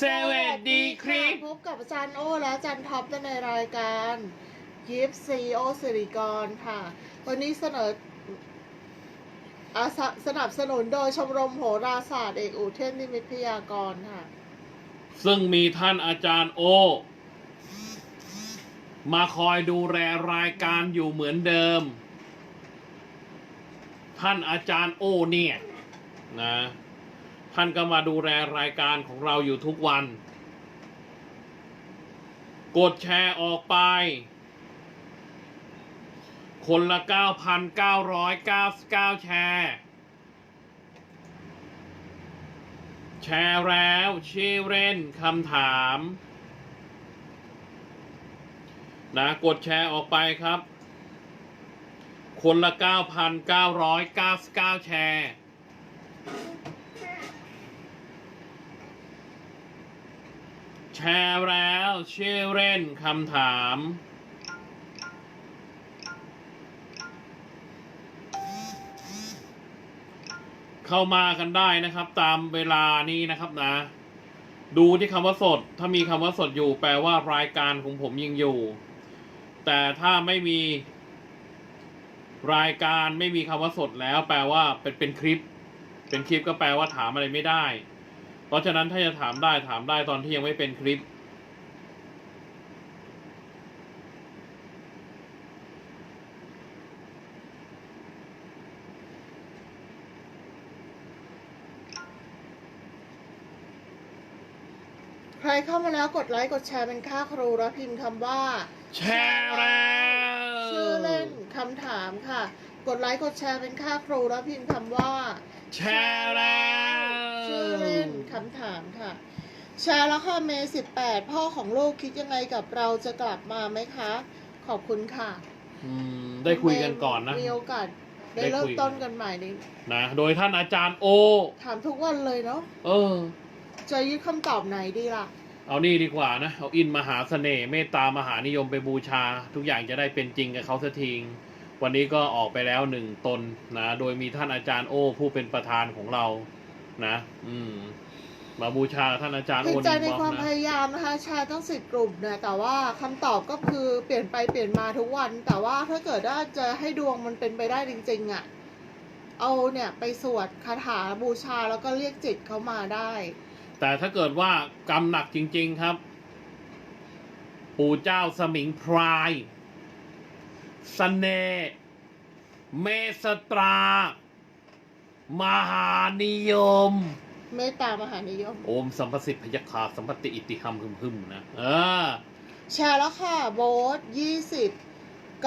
สวัสดีคลิปพบกับอาจารย์โอและอาจารย์ท็อปในรายการยิปซีโอสิริกรค่ะ วันนี้เสนออาสะสนับสนุนโดยชมรมโหราศาสตร์เอกอุเทนนิมิตพยากรณ์ค่ะ ซึ่งมีท่านอาจารย์โอ มาคอยดูแลรายการอยู่เหมือนเดิม ท่านอาจารย์โอเนี่ย นะ ท่านก็มาดูแลรายการของเราอยู่ทุกวัน กดแชร์ออกไป คนละ 9,999 แชร์ แชร์แล้วชื่อเล่นคำถามนะกดแชร์ออกไปครับ คนละ 9,999 แชร์ แช ร์แล้วชื่อเล่นคำถาม เข้ามากันได้นะครับ ตามเวลานี้นะครับนะ ดูที่คำว่าสด ถ้ามีคำว่าสดอยู่ แปลว่ารายการของผมยังอยู่ แต่ถ้าไม่มีรายการไม่มีคำว่าสดแล้ว แปลว่าเป็นเป็นคลิป เป็นคลิปก็แปลว่าถามอะไรไม่ได้ เพราะฉะนั้นถ้าจะถามได้ถามได้ตอนที่ยังไม่เป็นคลิป ใครเข้ามาแล้วกดไลค์กดแชร์เป็นค่าครูแล้วพิมพ์คำว่า แชร์แล้วชื่อเล่นคำถามค่ะ กดไลค์กดแชร์เป็นค่าครูแล้วพิมพ์คำว่า แชร์แล้วชื่อ เล่นคำถามค่ะ แชร์แล้วค่ะเมย์สิบแปดพ่อของลูกคิดยังไงกับเราจะกลับมาไหมคะ ขอบคุณค่ะอืมได้คุยกันก่อนนะ มีโอกาสได้ได้เริ่คุมยต้นกันใหม่นี้นะโดยท่านอาจารย์โอ ถามทุกวันเลยเนาะเออ จะยึดคำตอบไหนดีล่ะ เอานี่ดีกว่านะ เอาอินมหาเสน่ห์เมตตามหานิยมไปบูชา ทุกอย่างจะได้เป็นจริงกับเขาสักทีวันนี้ก็ออกไปแล้วหนึ่งตนนะ โดยมีท่านอาจารย์โอผู้เป็นประธานของเรา นะ อืม มาบูชาท่านอาจารย์โอเห็นใจนิในมอความนะพยายามนะคะแชร์ต้องสิบกลุ่มเนี่ยแต่ว่าคำตอบก็คือเปลี่ยนไปเปลี่ยนมาทุกวัน แต่ว่าถ้าเกิดว่าจะให้ดวงมันเป็นไปได้จริงๆอะ่ะ เอาเนี่ยไปสวดคาถาบูชาแล้วก็เรียกจิตเขามาได้ แต่ถ้าเกิดว่ากรรมหนักจริง ๆครับ ปู่เจ้าสมิงพรายสเสน่ห์เมสตรา มหานิยม เมตตามหานิยม โอมสัมปสิทธิพยคาสัมปติอิติหัมหึมหึมนะเออแชร์แล้วค่ะโบ๊ทยี่สิบ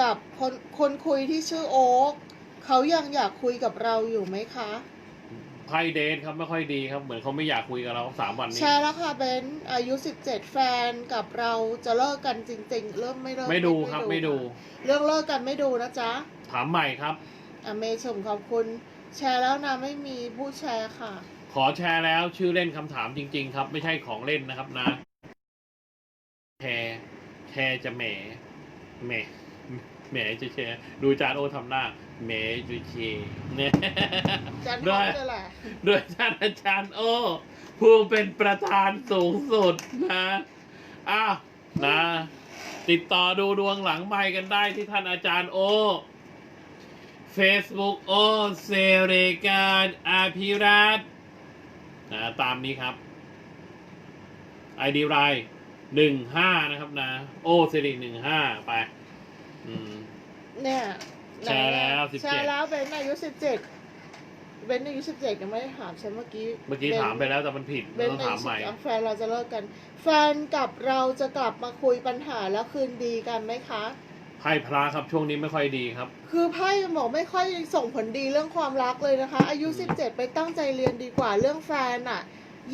กับคนคนคุยที่ชื่อโอ๊กเขายังอยากคุยกับเราอยู่ไหมคะ ไพ่เดทครับไม่ค่อยดีครับ เหมือนเขาไม่อยากคุยกับเราสามวันนี้แชร์แล้วค่ะเบนซ์อายุ17แฟนกับเราจะเลิกกันจริง ๆ เริ่มไม่เลิกไม่ดูครับไม่ดูค่ะเรื่องเลิกกันไม่ดูนะจ๊ะถามใหม่ครับอะเมย์ชมขอบคุณ แชร์แล้วนะไม่มีผู้แชร์ค่ะ ขอแชร์แล้วชื่อเล่นคำถามจริง ๆ ครับ ไม่ใช่ของเล่นนะครับนะ แชร์แชร์จะแหมแหมแหมจะแชร์ดูจานโอทำหน้าแหมจะแชร์เนี่ยจันทด้ร์วยนี่แหละด้วยท่านอาจารย์โอผู้เป็นประธานสูงสุดนะอ้าวนะ ติดต่อดูดวงหลังไมค์กันได้ที่ท่านอาจารย์โอ Facebook โอเซเรการอาภิรัตน์นะตามนี้ครับ ID ไรหนึ่งห้านะครับนะ โอเซริหนึ่งห้าไป อืม เนี่ยแชร์แล้วไหนอะ17 แชร์แล้วเบนซ์อายุ17เบนซ์อายุ17ยังไม่ได้ถามฉันเมื่อกี้เมื่อกี้บนซ์ถามไปแล้วแต่มันผิดเบเรานต้องซ์อาถามยุใหม่ 17แฟนเราจะเลิกกัน แฟนกับเราจะกลับมาคุยปัญหาแล้วคืนดีกันไหมคะ ไพ่พระครับช่วงนี้ไม่ค่อยดีครับ คือไพ่บอกไม่ค่อยส่งผลดีเรื่องความรักเลยนะคะ อายุ 17 ไปตั้งใจเรียนดีกว่าเรื่องแฟนอะ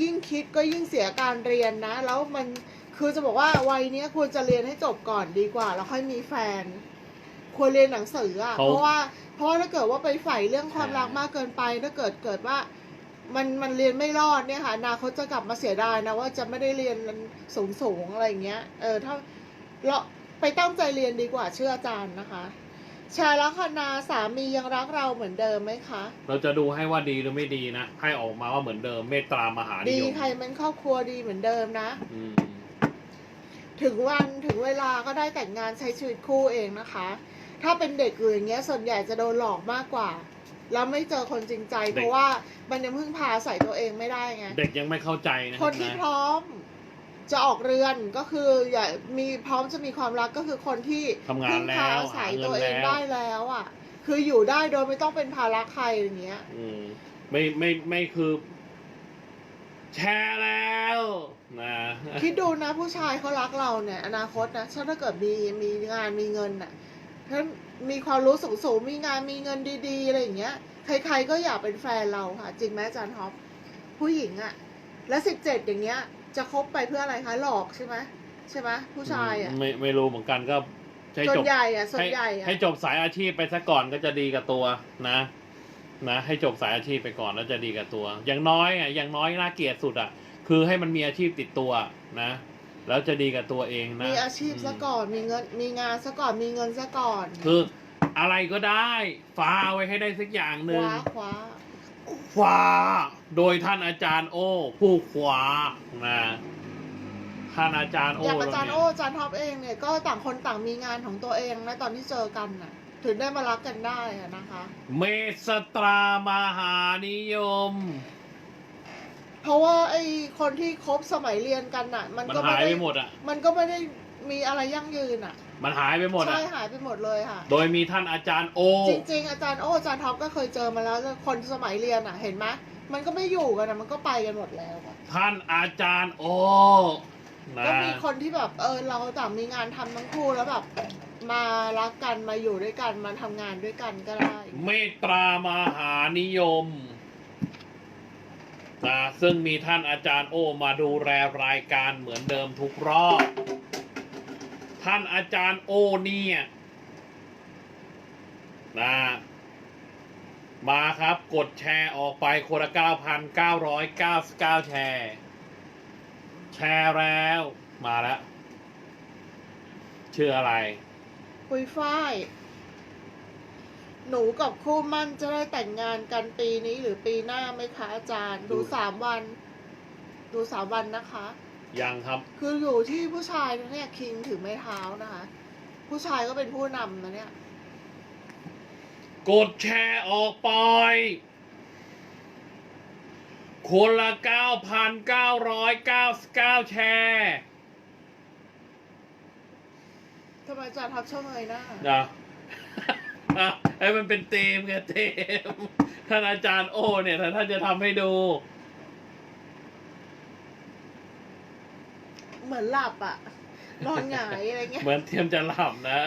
ยิ่งคิดก็ยิ่งเสียการเรียนนะ แล้วมันคือจะบอกว่าวัยเนี้ยควรจะเรียนให้จบก่อนดีกว่า แล้วค่อยมีแฟน ควรเรียนหนังสืออะเขาเพราะว่าเพราะว่าถ้าเกิดว่าไปใฝ่เรื่องความรักมากเกินไปถ้าเกิดเกิดว่ามันมันเรียนไม่รอดเนี่ยค่ะอนาคตจะกลับมาเสียดายนะว่าจะไม่ได้เรียนสูงสูงๆอะไรอย่างเงี้ย เออถ้าเรา ไปตั้งใจเรียนดีกว่าเชื่ออาจารย์นะคะ ชายลัคนาสามียังรักเราเหมือนเดิมไหมคะ เราจะดูให้ว่าดีหรือไม่ดีนะให้ออกมาว่าเหมือนเดิมเมตตามหานิดียมใครเป็นครอบครัวดีเหมือนเดิมนะ อืมถึงวันถึงเวลาก็ได้แต่งงานใช้ชีวิตคู่เองนะคะ ถ้าเป็นเด็กอยู่อย่างเงี้ยส่วนใหญ่จะโดนหลอกมากกว่า แล้วไม่เจอคนจริงใจ เพราะว่ามันยังพึ่งพาใส่ตัวเองไม่ได้ไง เด็กยังไม่เข้าใจนะคนที่นะพร้อม จะออกเรือนก็คืออย่ามีพร้อมจะมีความรักก็คือคนที่ทำงานพึ่งแล้พาวอาศัหายเงิตันวเองแล้ว ได้แล้วอะ คืออยู่ได้โดยไม่ต้องเป็นภาระใครอย่างเงี้ย อืมไม่ไม่ไม่คือ แชร์แล้วนะคิดดูนะผู้ชายเขารักเราเนี่ย อนาคตนะถ้าเกิดมีมีงานมีเงินน่ะถ้ามีความรู้สูงสูงๆมีงานมีเงินดีๆอะไรอย่างเงี้ย ใคร ๆก็อยากเป็นแฟนเราค่ะ จริงไหมอาจารย์ท็อปผู้หญิงอะและสิบเจ็ดอย่างเงี้ย จะคบไปเพื่ออะไรคะ หลอกใช่ไหมใช่ไหมผู้ชายอะไม่ไม่รู้เหมือนกันก็ให้ส่วจนบใหญ่อะส่วนใหญ่ให้อะให้จบสายอาชีพไปซะก่อนก็จะดีกับตัวนะ นะ ให้จบสายอาชีพไปก่อนแล้วจะดีกับตัว อย่างน้อยอะอย่างน้อยน่าเกลียดสุดอะ คือให้มันมีอาชีพติดตัวนะ แล้วจะดีกับตัวเองนะมีอาชีพซะมก่อนมีเงินมีงานซะก่อนมีเงินซะก่อนคืออะไรก็ได้ฟ้าเอาไว้ให้ได้สักอย่างหคนึ่งว้าคว้า คว้า โดยท่านอาจารย์โอ้ผู้คว้านะท่านอาจารย์โอ้อย่างอาจารย์เนี่โอ้อาจารย์ท็อปเองเนี่ยก็ต่างคนต่างมีงานของตัวเองนะตอนที่เจอกันน่ะ ถึงได้มารักกันได้อะนะคะ เมสตรามหานิยม เพราะว่าไอ้คนที่คบสมัยเรียนกันน่ะ มันมันก็หายไม่ไปได้หมดอะมันก็ไม่ได้มีอะไรยั่งยืนอะ มันหายไปหมดใช่อะหายไปหมดเลยค่ะ โดยมีท่านอาจารย์โอ จริงๆ อาจารย์โอ้อาจารย์ท็อปก็เคยเจอมาแล้วคนสมัยเรียนอะ เห็นไหมมันก็ไม่อยู่กันอะมันก็ไปกันหมดแล้วอะท่านอาจารย์โอนะก็มีคนที่แบบเออเราต่างมีงานทำทั้งคู่แล้วแบบ มารักกันมาอยู่ด้วยกันมาทำงานด้วยกันก็ได้ เมตตามหานิยมนะซึ่งมีท่านอาจารย์โอมาดูแลรายการเหมือนเดิมทุกรอบ ท่านอาจารย์โอเนี่ยนะมาครับกดแชร์ออกไปคนละ 9,999 แชร์ แชร์แล้วมาแล้ว ชื่ออะไรคุยฝ้าย หนูกับคู่มั่นจะได้แต่งงานกันปีนี้หรือปีหน้าไหมคะอาจารย์ ดูสามวัน ดูสามวันนะคะ ยังครับ คืออยู่ที่ผู้ชายนะเนี่ยคิงถือไม้เท้านะคะ ผู้ชายก็เป็นผู้นำนะเนี่ย กดแชร์ออกไป คนละ 9,999 แชร์ทำไมอาจารย์ทับช่องเลยหน้านะอะให้มันเป็นเตมไงเตมท่านอาจารย์โอเนี่ยถ้าท่านจะทำให้ดู เหมือนหลับอะนอนหงายอะไรเงี้ยเหมือนเทียมจะหลับนะ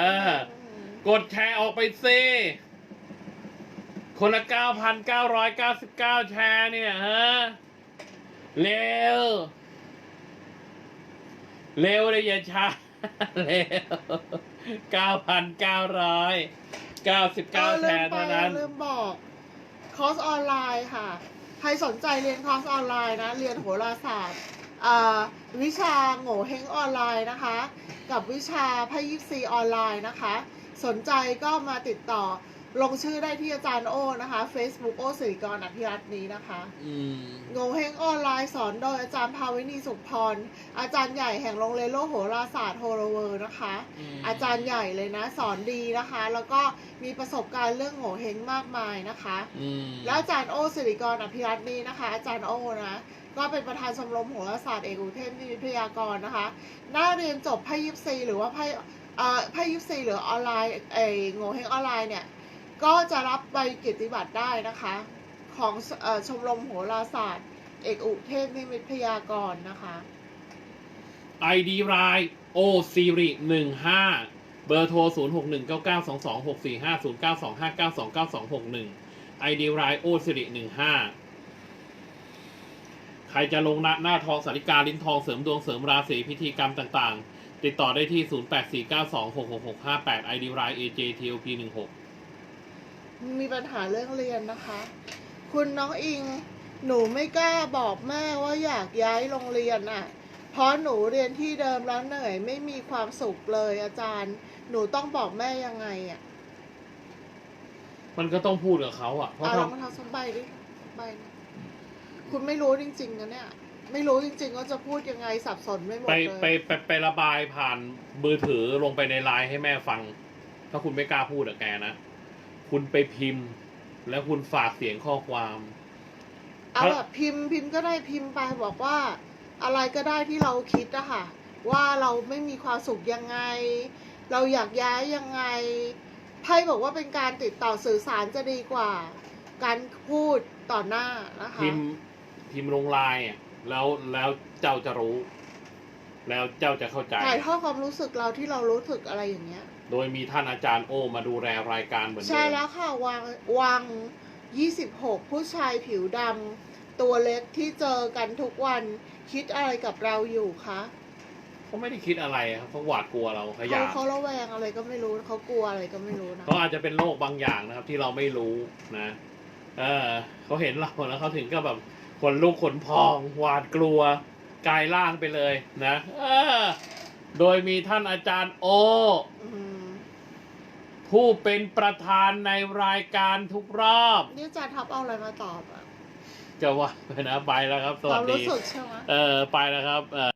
อืมกดแชร์ออกไปซิคนละ 9,999 แชร์เนี่ยฮะ เร็ว เร็วเลยอย่าช้า เร็ว 9,999 แชร์เท่านั้นลืมบอกคอร์สออนไลน์ค่ะ ใครสนใจเรียนคอร์สออนไลน์นะ เรียนโหราศาสตร์อ่า วิชาโง่เฮงออนไลน์นะคะ กับวิชาไพ่ยิปซีออนไลน์นะคะ สนใจก็มาติดต่อลงชื่อได้ที่อาจารย์โอนะคะ Facebook โอสิริกรอภิรัตน์นี้นะคะอืมโงเฮงออนไลน์สอนโดยอาจารย์ภาวินีสุขพร อาจารย์ใหญ่แห่งโรงเรียนโลกโหราศาสตร์โฮโลเวอร์นะคะ อาจารย์ใหญ่เลยนะ สอนดีนะคะ แล้วก็มีประสบการณ์เรื่องโงเฮงมากมายนะคะอืมแล้วอาจารย์โอสิริกรอภิรัตน์นี้นะคะ อาจารย์โอนะ ก็เป็นประธานชมรมโหราศาสตร์เอกอุเทนวิทยากรนะคะน่าเรียนจบไพ่ยิปซีหรือว่าไพ่เอ่อไพ่ยิปซีหรือออนไลน์เอโงเฮงออนไลน์เนี่ย ก็จะรับใบเกียรติบัตรได้นะคะ ของอชมรมโหราศาสตร์ เอกอุเทนนิมิตพยากรณ์นะคะไอดีรายโอซีรีหนึ่งห้าเบอร์โทรศูนย์หกหนึ่งเก้าเก้าสองสองหกสี่ห้าศูนย์เก้าสองห้าเก้าสองเก้าสองหกหนึ่งไอดีรายโอซีรีหนึ่งห้า ใครจะลงหน้าหน้าทองสาริกาลิ้นทองเสริมดวงเสริมราศีพิธีกรรมต่างๆ ติดต่อได้ที่ 0849266658 ID r i AJTOP 16มีปัญหาเรื่องเรียนนะคะ คุณน้องอิงหนูไม่กล้าบอกแม่ว่าอยากย้ายโรงเรียนอะ เพราะหนูเรียนที่เดิมแล้วเหนื่อยไม่มีความสุขเลยอาจารย์ หนูต้องบอกแม่ยังไงอะ มันก็ต้องพูดกับเขาอะ เพราะอะถ้าลองมาทำสักใบดิสักใบนะ คุณไม่รู้จริงๆนะเนี่ย ไม่รู้จริงๆว่าจะพูดยังไงสับสนไม่หมดไปเลยไปไปไประบายผ่านมือถือลงไปในไลน์ให้แม่ฟัง ถ้าคุณไม่กล้าพูดกับแกนะ คุณไปพิมพ์ แล้วคุณฝากเสียงข้อความ เอาแบบพิมพ์พิมพ์ก็ได้พิมพ์ไปบอกว่า อะไรก็ได้ที่เราคิดอะค่ะ ว่าเราไม่มีความสุขยังไง เราอยากย้ายยังไงไพ่บอกว่าเป็นการติดต่อสื่อสารจะดีกว่า การพูดต่อหน้านะคะ พิมพ์ พิมพ์ลงไลน์อะแล้วแล้วเจ้าจะรู้ แล้วเจ้าจะเข้าใจ ถ่ายทอดความรู้สึกเราที่เรารู้สึกอะไรอย่างเงี้ย โดยมีท่านอาจารย์โอมาดูแลรายการเหมือนเดิมใช่แล้วค่ะวังวัง26ผู้ชายผิวดำตัวเล็กที่เจอกันทุกวันคิดอะไรกับเราอยู่คะเขาไม่ได้คิดอะไรครับเขาหวาดกลัวเราขเขายะเขาระแวงอะไรก็ไม่รู้เขากลัวอะไรก็ไม่รู้นะเขาอาจจะเป็นโรคบางอย่างนะครับ ที่เราไม่รู้นะ เออเขาเห็นเราแล้วเขาถึงก็แบบ ขนลุกขนพองหวาดกลัวกลายร่างไปเลยนะเออโดยมีท่านอาจารย์โออืมผู้เป็นประธานในรายการทุกรอบ นี่อาจารย์ทับเอาอะไรมาตอบอะจะว่าไปนะไปแล้วครับสควัวาสมรู้ดีสึกใช่ไหมเออไปแล้วครับเออ